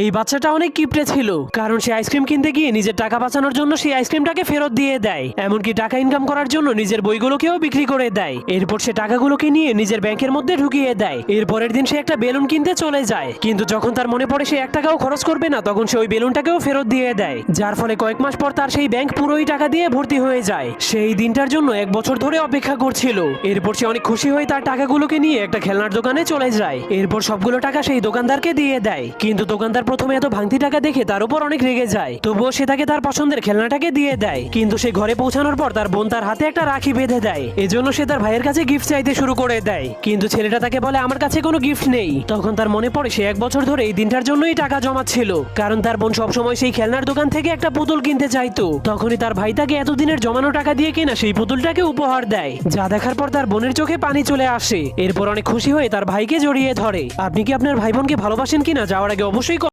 এই বাচ্চাটা অনেক কিপটে ছিল, কারণ সে আইসক্রিম কিনতে গিয়ে নিজের টাকা বাঁচানোর জন্য সেই আইসক্রিমটাকে ফেরত দিয়ে দেয়, এমনকি টাকা ইনকাম করার জন্য নিজের বইগুলোকেও বিক্রি করে দেয়। এরপর সে টাকাগুলোকে নিয়ে নিজের ব্যাংকের মধ্যে ঢুকিয়ে দেয়। এর পরের দিন সে একটা বেলুন কিনতে চলে যায়, কিন্তু যখন তার মনে পড়ে সে এক টাকাও খরচ করবে না, তখন সে ওই বেলুনটাকেও ফেরত দিয়ে দেয়, যার ফলে কয়েক মাস পর তার সেই ব্যাংক পুরোই টাকা দিয়ে ভর্তি হয়ে যায়। সেই দিনটার জন্য এক বছর ধরে অপেক্ষা করছিল। এরপর সে অনেক খুশি হয়ে তার টাকাগুলোকে নিয়ে একটা খেলনার দোকানে চলে যায়। এরপর সবগুলো টাকা সেই দোকানদারকে দিয়ে দেয়, কিন্তু দোকানদার প্রথমে এত ভাঙতি টাকা দেখে তার উপর অনেক রেগে যায়। তবুও সে তাকে তার পছন্দের খেলনাটাকে দিয়ে দেয়। কিন্তু সে ঘরে পৌঁছানোর পর তার বোন তার হাতে একটা রাখি বেঁধে দেয়। এজন্য সে তার ভাইয়ের কাছে গিফট চাইতে শুরু করে দেয়। কিন্তু ছেলেটা তাকে বলে, আমার কাছে কোনো গিফট নেই। তখন তার মনে পড়ে, সে এক বছর ধরে এই দিনটার জন্যই টাকা জমাচ্ছিল। কারণ তার বোন সবসময় সেই খেলনার দোকান থেকে একটা পুতুল কিনতে চাইতো। তখনই তার ভাই তাকে এতদিনের জমানো টাকা দিয়ে কিনা সেই পুতুলটাকে উপহার দেয়। যা দেখার পর তার বোনের চোখে পানি চলে আসে। এরপর অনেক খুশি হয়ে তার ভাইকে জড়িয়ে ধরে। আপনি কি আপনার ভাই বোনকে ভালোবাসেন কিনা? যাওয়ার আগে অবশ্যই